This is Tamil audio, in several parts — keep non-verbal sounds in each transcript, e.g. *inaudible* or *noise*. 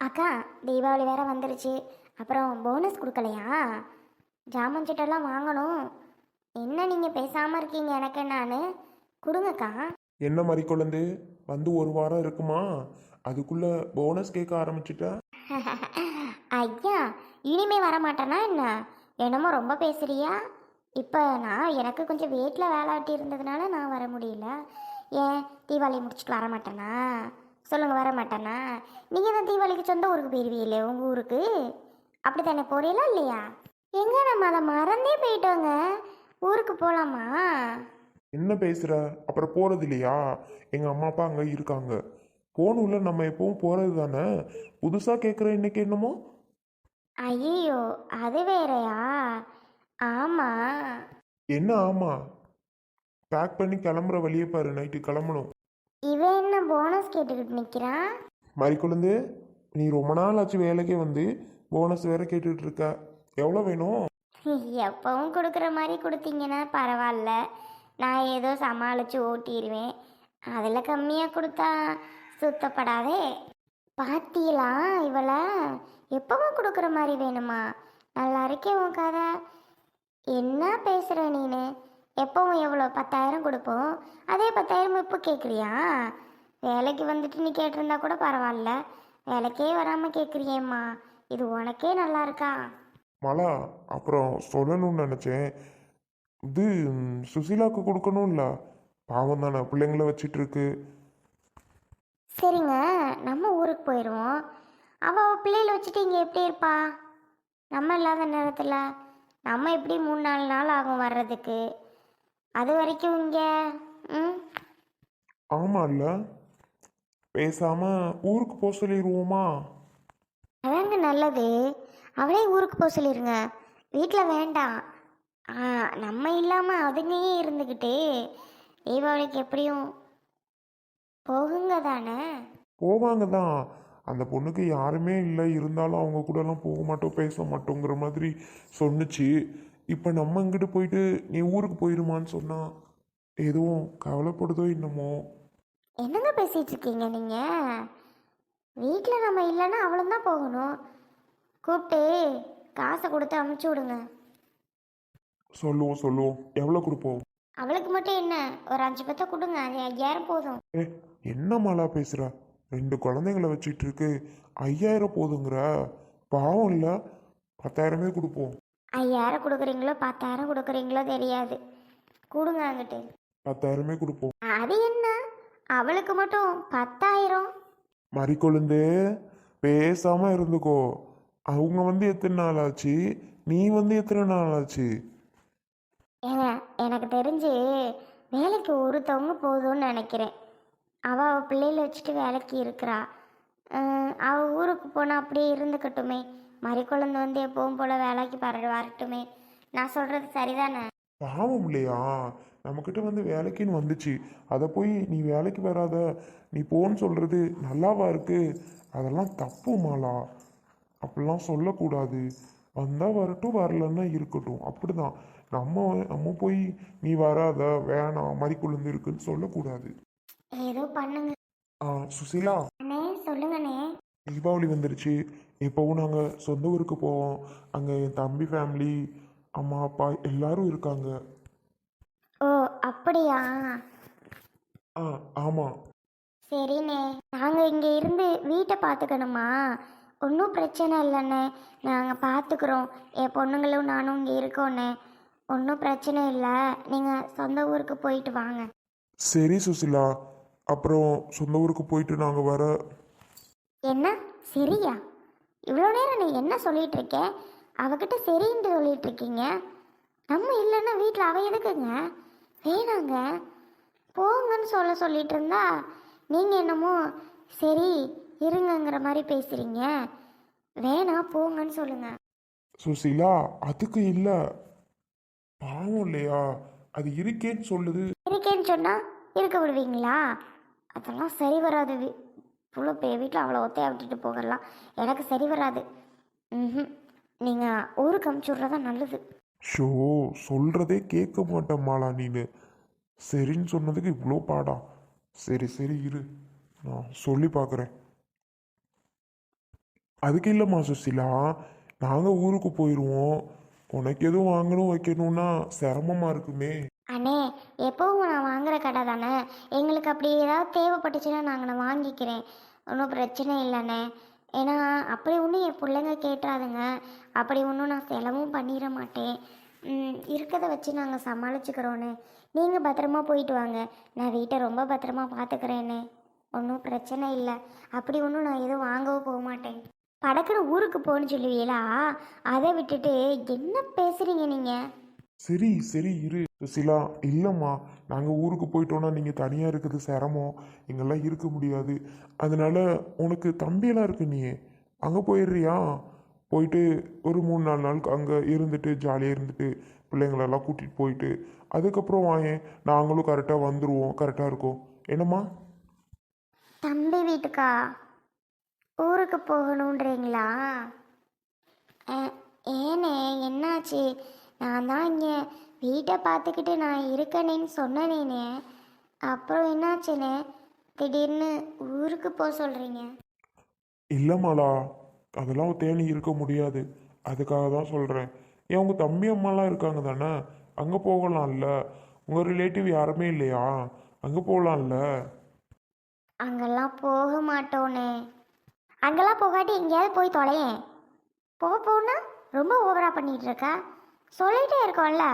அக்கா தீபாவளி வேற வந்துருச்சு. அப்புறம் போனஸ் கொடுக்கலையா? ஜாமான் சீட்டெல்லாம் வாங்கணும். என்ன நீங்கள் பேசாமல் இருக்கீங்க எனக்கு நான் கொடுங்கக்கா. என்ன மாதிரி குழந்தை? வந்து ஒரு வாரம் இருக்குமா? அதுக்குள்ள போனஸ் கேட்க ஆரம்பிச்சிட்ட? *laughs* ஐயா இனிமே வர மாட்டேனா என்ன? என்னமோ ரொம்ப பேசுறியா? இப்போ நான் எனக்கு கொஞ்சம் வீட்டில் வேலை ஆட்டி இருந்ததுனால நான் வர முடியல. ஏன் தீபாவளி முடிச்சுட்டு வர மாட்டேனா சொல்லுங்க வர மாட்டேனா? நீங்கள் தான் தீபாவளிக்கு சொந்த ஊருக்கு போயிருவீங்களே உங்கள் ஊருக்கு? அப்படி தானே போறீங்களா இல்லையா? எங்க நம்ம அதை மறந்தே போயிட்டோங்க. ஊருக்கு போகலாமா என்ன பேசுற? அப்புறம் போறது இல்லையா? எங்க அம்மா அப்பா அங்க இருக்காங்க. போகணும்ல நம்ம எப்பவும் போறது தானே? புதுசா கேட்குற இன்னைக்கு என்னமோ? ஐயோ அது வேறயா? ஆமாம் என்ன ஆமா? பேக் பண்ணி கிளம்புற வழியே பாரு நைட்டு கிளம்பணும். இவன் என்ன போனஸ் கேட்டுக்கிட்டு நிற்கிறான் மாதிரி குழந்தை நீ ரொம்ப நாள் ஆச்சு வேலைக்கே வந்து போனஸ் வேற கேட்டுட்டு இருக்க எவ்வளோ வேணும்? எப்பவும் கொடுக்குற மாதிரி கொடுத்தீங்கன்னா பரவாயில்ல. நான் ஏதோ சமாளித்து ஓட்டிடுவேன். அதில் கம்மியாக கொடுத்தா சுத்தப்படாதே. பாத்தீங்களா இவளை? எப்பவும் கொடுக்குற மாதிரி வேணுமா? நல்லா இருக்கே உன் கதை. என்ன பேசுகிற நீனு? எப்பவும் எவ்வளோ பத்தாயிரம் கொடுப்போம்? அதே பத்தாயிரம் இப்போ கேட்குறியா? வேலைக்கு வந்துட்டு நீ கேட்டிருந்தா கூட பரவாயில்ல. வேலைக்கே வராமல் கேட்குறியேம்மா. இது உனக்கே நல்லா இருக்கா? மலா அப்புறம் சொல்லணும்னு நினச்சேன். இது சுசீலாவுக்கு கொடுக்கணும்ல? பாவம் தானே பிள்ளைங்கள வச்சிட்டு இருக்கு சரிங்க நம்ம ஊருக்கு போயிடுவோம் அவள் அவள் பிள்ளைகளை வச்சுட்டு இங்கே எப்படி இருப்பா? நம்ம இல்லாத நேரத்தில் நம்ம எப்படி மூணு நாலு நாள் ஆகும் வர்றதுக்கு? அது வரைக்கும் இங்கே ம்? ஆமா இல்ல பேசாம ஊருக்கு போக சொல்லிடுவோமா அதாங்க நல்லது. அவளே ஊருக்கு போக சொல்லிடுங்க வீட்டில் வேண்டாம். ஆ நம்ம இல்லாமல் அதுங்கயே இருந்துக்கிட்டு தீபாவளிக்கு எப்படியும் போகுங்க தானே? போவாங்க தான். அந்த பொண்ணுக்கு யாருமே இல்லை. இருந்தாலும் அவங்க கூடலாம் போக மாட்டோம் பேச மாட்டோங்கிற மாதிரி சொன்னுச்சு. இப்போ நம்ம இங்கிட்டு போயிட்டு நீ ஊருக்கு போயிருமான்னு சொன்னா எதுவும் கவலைப்படுதோ என்னமோ? என்னங்க பேசிட்டு இருக்கீங்க நீங்கள் வீட்டில் நம்ம இல்லைன்னா அவளும் தான் போகணும். கூப்பிட்டு காசை கொடுத்து அமுச்சு விடுங்க. சொல்லுவோம் சொல்லுவோம் எவ்வளோ கொடுப்போம்? அவளுக்கு மட்டும் என்ன? ஒரு அஞ்சு பத்தை கொடுங்க. அது ஐயாயிரம் போதும். ஏ என்ன மாலா பேசுற? ரெண்டு குழந்தைங்கள வச்சிட்டு இருக்கு. ஐயாயிரம் போதுங்கிற? பாவம் இல்லை. பத்தாயிரமே கொடுப்போம். ஐயாயிரம் கொடுக்குறீங்களோ பத்தாயிரம் கொடுக்குறீங்களோ தெரியாது. கொடுங்க அங்கிட்டு. பத்தாயிரமே கொடுப்போம். அது என்ன? அவளுக்கு மட்டும் பத்தாயிரம்? மறிக்கொழுந்து பேசாம இருந்துக்கோ. அவங்க வந்து எத்தனை நாள் ஆச்சு நீ வந்து எத்தனை நாள் ஆச்சு ஏங்க எனக்கு தெரிஞ்சு வேலைக்கு ஒருத்தவங்க போதும்னு நினைக்கிறேன். அவள் அவள் பிள்ளைகளை வச்சுட்டு வேலைக்கு இருக்கிறா. அஹ் அவ ஊருக்கு போனால் அப்படியே இருந்துக்கட்டுமே. மறிக்குழந்தை வந்து எப்பவும் போல் வேலைக்கு பர வரட்டுமே. நான் சொல்கிறது சரிதானே? பாவம் இல்லையா? நம்மக்கிட்ட வந்து வேலைக்குன்னு வந்துச்சு. அதை போய் நீ வேலைக்கு வராத. நீ போன்னு சொல்றது நல்லாவா இருக்கு? அதெல்லாம் தப்பு மாலா. அப்படிலாம் சொல்லக்கூடாது. வந்தா வரட்டும் வரலன்னா இருக்கட்டும். அப்படிதான். நம்ம நம்ம போய் நீ வராத வேணாம் மறிக்குழுந்து இருக்குன்னு சொல்லக்கூடாது. ஏதோ பண்ணுங்க. ஆ சுசீலா. சொல்லுங்கண்ணே. தீபாவளி வந்துருச்சு. எப்போவும் நாங்கள் சொந்த ஊருக்கு போவோம். அங்கே என் தம்பி ஃபேமிலி அம்மா அப்பா எல்லாரும் இருக்காங்க. ஓ அப்படியா? ஆ ஆமாம் சரிண்ணே. நாங்கள் இங்கே இருந்து வீட்டை பார்த்துக்கணுமா ஒன்றும் பிரச்சனை இல்லைண்ணே. நாங்கள் பார்த்துக்குறோம் என் பொண்ணுங்களும் நானும் இங்கே இருக்கோண்ணே. ஒன்றும் பிரச்சனை இல்லை. நீங்கள் சொந்த ஊருக்கு போயிட்டு வாங்க. சரி சுசிலா. அப்புறம் சொந்த ஊருக்கு போயிட்டு நாங்கள் வர என்ன? சரியா? இவ்வளோ நேரம் நீ என்ன சொல்லிட்டு இருக்க அவகிட்ட சரின்ட்டு சொல்லிட்டு இருக்கீங்க நம்ம இல்லைன்னா வீட்டில் அவ எதுக்குங்க? வேணாங்க. போங்கன்னு சொல்ல சொல்லிட்டு இருந்தா நீங்கள் என்னமோ சரி இருங்கங்கிற மாதிரி பேசுகிறீங்க வேணாம் போங்கன்னு சொல்லுங்க. சுசிலா அதுக்கு இல்லை. பாவம் இல்லையா? அது இருக்கேன்னு சொல்லுது. இருக்கேன்னு சொன்னால் இருக்க விடுவீங்களா? அதெல்லாம் சரி வராது இவ்வளோ பெரிய வீட்டில் அவ்வளோ ஒத்தையா விட்டுட்டு போகலாம். எனக்கு சரி வராது. ம் நீங்கள் ஊருக்கு அமுச்சு விட்றதா நல்லது. ஷோ சொல்கிறதே கேட்க மாட்டேன் மாலா நீனு? சரின்னு சொன்னதுக்கு இவ்வளோ பாடா? சரி சரி இரு. நான் சொல்லி பார்க்குறேன் அதுக்கு இல்லைம்மா சுசிலா. நாங்கள் ஊருக்கு போயிடுவோம் உனக்கு எதுவும் வாங்கணும் வைக்கணும்னா சிரமமாக இருக்குமே. அண்ணே எப்பவும் நான் வாங்குற கடை தானே? எங்களுக்கு அப்படி ஏதாவது தேவைப்பட்டுச்சுன்னா நாங்கள் நான் வாங்கிக்கிறேன். ஒன்றும் பிரச்சனை இல்லைண்ணே. ஏன்னா அப்படி ஒன்றும் என் பிள்ளைங்க கேட்டுறாதுங்க அப்படி ஒன்றும் நான் செலவும் பண்ணிட மாட்டேன். இருக்கிறத வச்சு நாங்கள் சமாளிச்சுக்கிறோண்ணே. நீங்கள் பத்திரமா போயிட்டு வாங்க. நான் வீட்டை ரொம்ப பத்திரமா பார்த்துக்கிறேண்ணே ஒன்றும் பிரச்சனை இல்லை. அப்படி ஒன்றும் நான் எதுவும் வாங்கவும் போக மாட்டேன். படக்குன்னு ஊருக்கு போகணும்னு சொல்லுவீங்களா? அதை விட்டுட்டு என்ன பேசுகிறீங்க நீங்கள் சரி சரி இரு. சுசிலா இல்லைம்மா. நாங்கள் ஊருக்கு போயிட்டோன்னா நீங்கள் தனியாக இருக்குது சிரமம். எங்கெல்லாம் இருக்க முடியாது. அதனால உனக்கு தம்பியெல்லாம் இருக்கு நீ. அங்கே போயிடுறியா? போயிட்டு ஒரு மூணு நாலு நாளுக்கு அங்கே இருந்துட்டு ஜாலியாக இருந்துட்டு பிள்ளைங்களெல்லாம் கூட்டிகிட்டு போயிட்டு அதுக்கப்புறம் வாயேன் நாங்களும் கரெக்டாக வந்துடுவோம் கரெக்டாக இருக்கும். என்னம்மா? தம்பி வீட்டுக்கா? ஊருக்கு போகணுன்றீங்களா ஏனே என்னாச்சு? நான் தான் இங்கே வீட்டை பார்த்துக்கிட்டு நான் இருக்கனேன்னு சொன்னனேனே. அப்புறம் என்னாச்சுண்ணே திடீர்னு ஊருக்கு போக சொல்கிறீங்க இல்லைம்மாளா அதெல்லாம் தேனி இருக்க முடியாது. அதுக்காக தான் சொல்கிறேன் ஏன் உங்கள் தம்பி அம்மாலாம் இருக்காங்க தானே? அங்கே போகலாம்ல. உங்கள் ரிலேட்டிவ் யாருமே இல்லையா? அங்கே போகலாம்ல அங்கெல்லாம் போக மாட்டோனே. அங்கெல்லாம் போகாட்டி எங்கேயாவது போய் தொலையேன். போக போனா ரொம்ப ஓவரா பண்ணிட்டு இருக்கா? சொல்லிட்டே இருக்கோம்ல.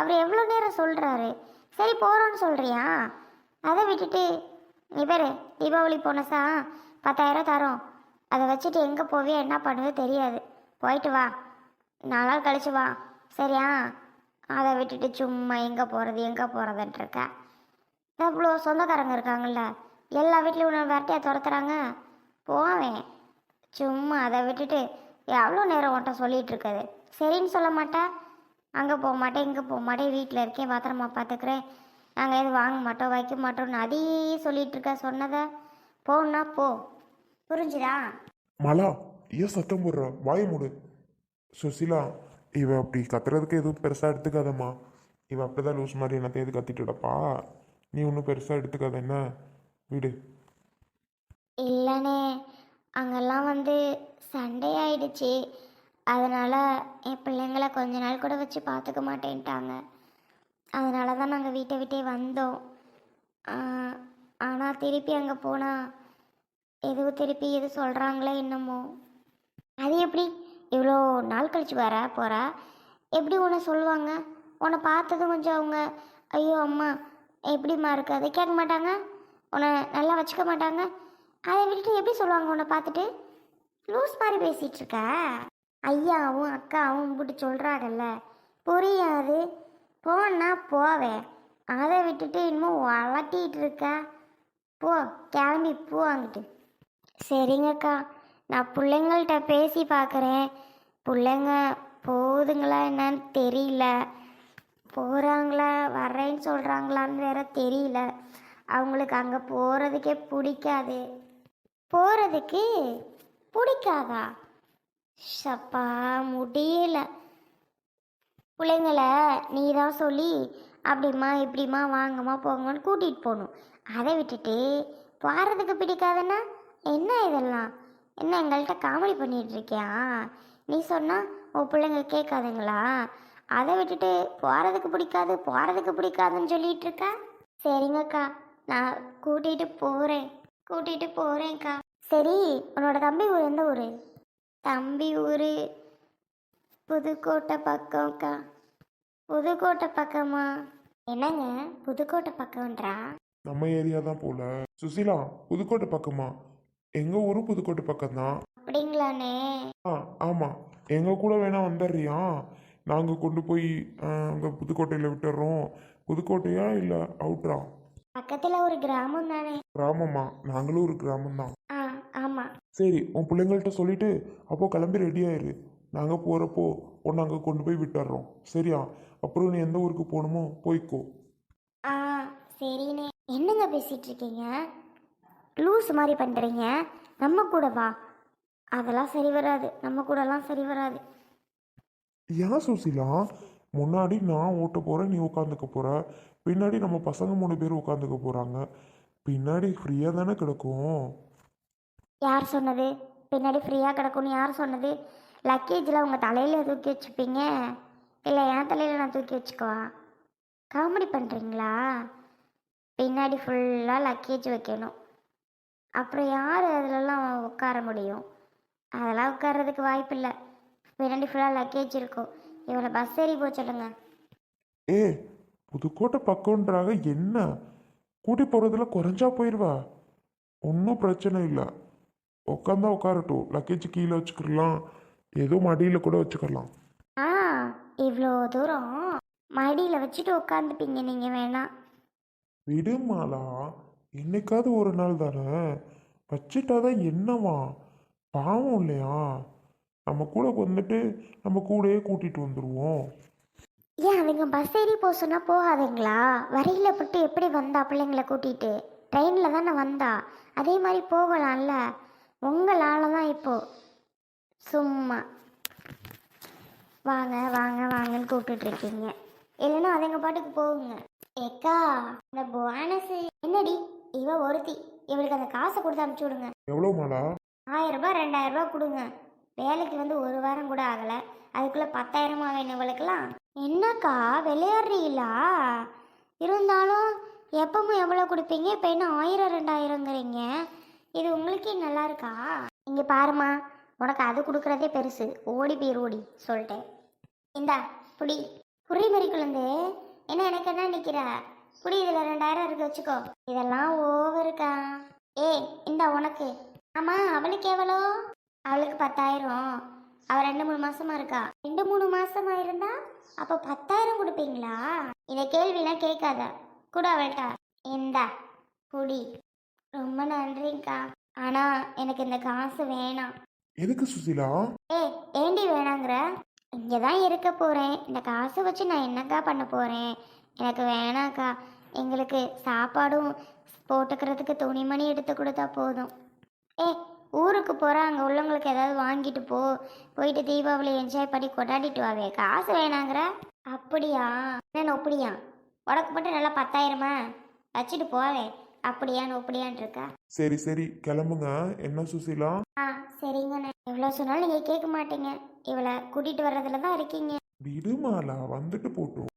அவர் எவ்வளோ நேரம் சொல்கிறாரு சரி போகிறோன்னு சொல்கிறியா அதை விட்டுட்டு நீ பேர் தீபாவளி போனஸா பத்தாயிரம் தரோம். அதை வச்சுட்டு எங்கே போவியோ என்ன பண்ணுவோ தெரியாது. போயிட்டு வா. நாலு நாள் கழிச்சு வா. சரியா? அதை விட்டுட்டு சும்மா எங்கே போகிறது எங்கே போகிறதுன்ட்டு இவ்வளோ சொந்தக்காரங்க இருக்காங்கல்ல எல்லா வீட்லேயும் உன்னை விரட்டியா துரத்துறாங்க? போவேன் சும்மா அதை விட்டுட்டு எவ்வளோ நேரம் உன்ட்ட சொல்லிகிட்ருக்குது இருக்குது? சரின்னு சொல்ல மாட்டேன். அங்கே போக மாட்டேன் இங்கே போக மாட்டேன் வீட்டில் இருக்கேன் பத்திரமா பார்த்துக்கிறேன் நாங்கள் எதுவும் வாங்க மாட்டோம் வைக்க மாட்டோம்னு அதையே சொல்லிட்டு இருக்க சொன்னதை போன்னா போ. புரிஞ்சுதா? மலா ஏன் சத்தம் போடுற? வாய மூடு. சுசிலா இவ அப்படி கத்துறதுக்கு எதுவும் பெருசாக எடுத்துக்காதம்மா. இவ அப்படிதான் லூஸ் மாதிரி என்னத்தையும் எது கத்திட்டு கிடப்பா. நீ ஒன்றும் பெருசாக எடுத்துக்காத என்ன? விடு. இல்லைண்ணே அங்கெல்லாம் வந்து சண்டே ஆயிடுச்சு அதனால் என் பிள்ளைங்களை கொஞ்ச நாள் கூட வச்சு பார்த்துக்க மாட்டேன்ட்டாங்க. அதனால தான் நாங்கள் வீட்டை விட்டே வந்தோம். ஆனால் திருப்பி அங்கே போனால் எதுவும் திருப்பி எது சொல்கிறாங்களே என்னமோ. அது எப்படி? இவ்வளோ நாள் கழிச்சு வர போகிறா எப்படி உன்னை சொல்லுவாங்க? உன்னை பார்த்ததும் கொஞ்சம் அவங்க ஐயோ அம்மா எப்படிம்மா இருக்கு? அதை கேட்க மாட்டாங்க? உன்னை நல்லா வச்சுக்க மாட்டாங்க? அதை விட்டுட்டு எப்படி சொல்லுவாங்க உன்னை பார்த்துட்டு? லூஸ் மாதிரி பேசிகிட்ருக்க ஐயாவும் அக்காவும் இப்படி சொல்கிறாங்கல்ல புரியாது. போனால் போவேன் அதை விட்டுட்டு இன்னும் வளட்டிகிட்டு இருக்கா? போ கிளம்பி போ அங்கிட்டு சரிங்கக்கா நான் பிள்ளைங்கள்ட்ட பேசி பார்க்குறேன் பிள்ளைங்க போகுதுங்களா என்னன்னு தெரியல. போகிறாங்களா வர்றேன்னு சொல்கிறாங்களான்னு வேற தெரியல. அவங்களுக்கு அங்கே போகிறதுக்கே பிடிக்காது. போகிறதுக்கு பிடிக்காதா? ஷப்பா முடியல. பிள்ளைங்கள நீ தான் சொல்லி அப்படிம்மா இப்படிம்மா வாங்கம்மா போங்கன்னு கூட்டிகிட்டு போகணும். அதை விட்டுட்டு போகிறதுக்கு பிடிக்காதுன்னா என்ன இதெல்லாம்? என்ன எங்கள்கிட்ட காமெடி பண்ணிகிட்டு இருக்கியா? நீ சொன்னால் உன் பிள்ளைங்க கேட்காதுங்களா? அதை விட்டுட்டு போகிறதுக்கு பிடிக்காது போகிறதுக்கு பிடிக்காதுன்னு சொல்லிட்டு இருக்கா? சரிங்கக்கா நான் கூட்டிகிட்டு போகிறேன் கூட்டிகிட்டு போகிறேன்க்கா சரி உன்னோட தம்பி ஊர் எந்த ஊர்? தம்பி ஊர். புதுக்கோட்டை பக்கம்க்கா. புதுக்கோட்டை பக்கமா? என்னங்க புதுக்கோட்டை பக்கம்ன்றா? நம்ம ஏரியா தான் போல. சுசிலா புதுக்கோட்டை பக்கமா? எங்கள் ஊரும் புதுக்கோட்டை பக்கம்தான். அப்படிங்களாண்ணே. ஆ ஆமாம் எங்கள் கூட வேணா வந்துடுறியா நாங்கள் கொண்டு போய் அங்கே புதுக்கோட்டையில் விட்டுறோம் புதுக்கோட்டையா இல்லை அவுட்ரா பக்கத்தில் ஒரு கிராமம் தானே கிராமமா? நாங்களும் ஒரு கிராமம்தான். ஆ ஆமாம் சரி உன் பிள்ளைங்கள்ட்ட சொல்லிட்டு அப்போ கிளம்பி ரெடி ஆயிரு. நாங்கள் போகிறப்போ உன்னை அங்கே கொண்டு போய் விட்டுறோம். சரியா? அப்புறம் நீ எந்த ஊருக்கு போகணுமோ போய்க்கோ. ஆ சரிண்ணே. என்னங்க பேசிட்டு இருக்கீங்க? லூஸ் மாதிரி பண்ணுறீங்க நம்ம கூட வா. அதெல்லாம் சரி வராது. நம்ம கூடலாம் சரி வராது. ஏன் சுசிலா? முன்னாடி நான் ஓட்ட போகிறேன் நீ உட்காந்துக்க போகிற பின்னாடி நம்ம பசங்க மூணு பேர் உட்காந்துக்க போகிறாங்க பின்னாடி ஃப்ரீயாக தானே கிடக்கும்? யார் சொன்னது? பின்னாடி ஃப்ரீயாக கிடக்கும்னு யார் சொன்னது? லக்கேஜில் உங்கள் தலையில் தூக்கி வச்சுப்பீங்க. இல்லை என் தலையில் நான் தூக்கி வச்சுக்கவா? காமெடி பண்ணுறீங்களா பின்னாடி ஃபுல்லாக லக்கேஜ் வைக்கணும். அப்புறம் யார் அதிலலாம் உட்கார முடியும்? அதெல்லாம் உட்கார்றதுக்கு வாய்ப்பு இல்லை. பின்னாடி ஃபுல்லாக லக்கேஜ் இருக்கும். இவளை பஸ் ஏறி போச்சுடுங்க ஏ புதுக்கோட்டை பக்கம்ன்றாக என்ன? கூட்டி போகிறதுல குறைஞ்சா போயிடுவா ஒன்றும் பிரச்சனை இல்லை. உட்காந்தா உட்காரட்டும். லக்கேஜ் கீழே வச்சுக்கலாம் ஏதோ மடியில் கூட வச்சுக்கலாம் ஆ இவ்வளோ தூரம். மடியில் வச்சுட்டு உட்காந்துப்பீங்க நீங்கள் வேணாம் விடுமாலா? என்னைக்காவது ஒரு நாள் தானே. வச்சுட்டாதான் என்னவா? பாவம் இல்லையா? நம்ம கூட வந்துட்டு நம்ம கூடயே கூட்டிட்டு வந்துடுவோம் ஏன் அவங்க பஸ் ஏறி போக சொன்னால் போகாதுங்களா? வரியில் போட்டு எப்படி வந்தா பிள்ளைங்களை கூட்டிகிட்டு ட்ரெயினில் தானே வந்தா. அதே மாதிரி போகலாம்ல. உங்களால் தான் இப்போ. சும்மா. வாங்க வாங்க வாங்கன்னு கூப்பிட்டுட்டு இருக்கீங்க. இல்லைன்னா அதுங்க பாட்டுக்கு போகுங்க. ஏக்கா இந்த போனஸ் என்னடி? இவ ஒருத்தி. இவளுக்கு அந்த காசை கொடுத்து அனுப்பிச்சி விடுங்க. எவ்வளோ மாலா ஆயிரம் ரூபாய் ரெண்டாயிரம் ரூபாய் கொடுங்க. வேலைக்கு வந்து ஒரு வாரம் கூட ஆகலை. அதுக்குள்ளே பத்தாயிரமா வேணும் இவளுக்கெல்லாம்? என்னக்கா விளையாடுறீங்களா? இருந்தாலும் எப்பவும் எவ்வளோ கொடுப்பீங்க? இப்போ என்ன ஆயிரம் ரெண்டாயிரங்கிறீங்க இது உங்களுக்கே நல்லா இருக்கா இங்கே பாருமா உனக்கு அது கொடுக்குறதே பெருசு. ஓடி போய் ஓடி சொல்லிட்டேன். இந்தா புடி. புரி மாதிரி குழந்தை. என்ன எனக்கு என்ன நிற்கிற புடி இதில் ரெண்டாயிரம் இருக்கு வச்சுக்கோ. இதெல்லாம் ஓவருக்கா. ஏ இந்தா உனக்கு. ஆமாம் அவளுக்கு எவ்வளோ? அவளுக்கு பத்தாயிரம். அவள் ரெண்டு மூணு மாசமா இருக்கா. ரெண்டு மூணு மாசமா இருந்தா அப்போ பத்தாயிரம் கொடுப்பீங்களா? இதை கேள்விலாம் கேட்காத. கூட அவள்கிட்ட இந்தா புடி. ரொம்ப நன்றிங்கக்கா ஆனா எனக்கு இந்த காசு வேணாம். எதுக்கு சுசிலா? ஏய் ஏண்டி வேணாங்கிற? இங்கே தான் இருக்க போகிறேன் இந்த காசை வச்சு நான் என்னக்கா பண்ண போகிறேன் எனக்கு வேணாக்கா. எங்களுக்கு சாப்பாடும் போட்டுக்கிறதுக்கு துணிமணி எடுத்து கொடுத்தா போதும். ஏ ஊருக்கு போகிறேன் அங்கே உள்ளவங்களுக்கு ஏதாவது வாங்கிட்டு போ. போயிட்டு தீபாவளி என்ஜாய் பண்ணி கொண்டாடிட்டு வாவே. காசு வேணாங்கிற? அப்படியா? என்ன அப்படியா உனக்கு மட்டும் நல்லா பத்தாயிரமா? வச்சுட்டு போவே. அப்படியா நொப்படியான் இருக்கா சரி சரி கிளம்புங்க. என்ன சுசிலா? ஆ சரிங்கண்ணே எவ்வளோ சொன்னாலும் நீங்கள் கேட்க மாட்டீங்க. இவளை கூட்டிகிட்டு வர்றதுல தான் இருக்கீங்க. விடுமாலா வந்துட்டு போட்டோம்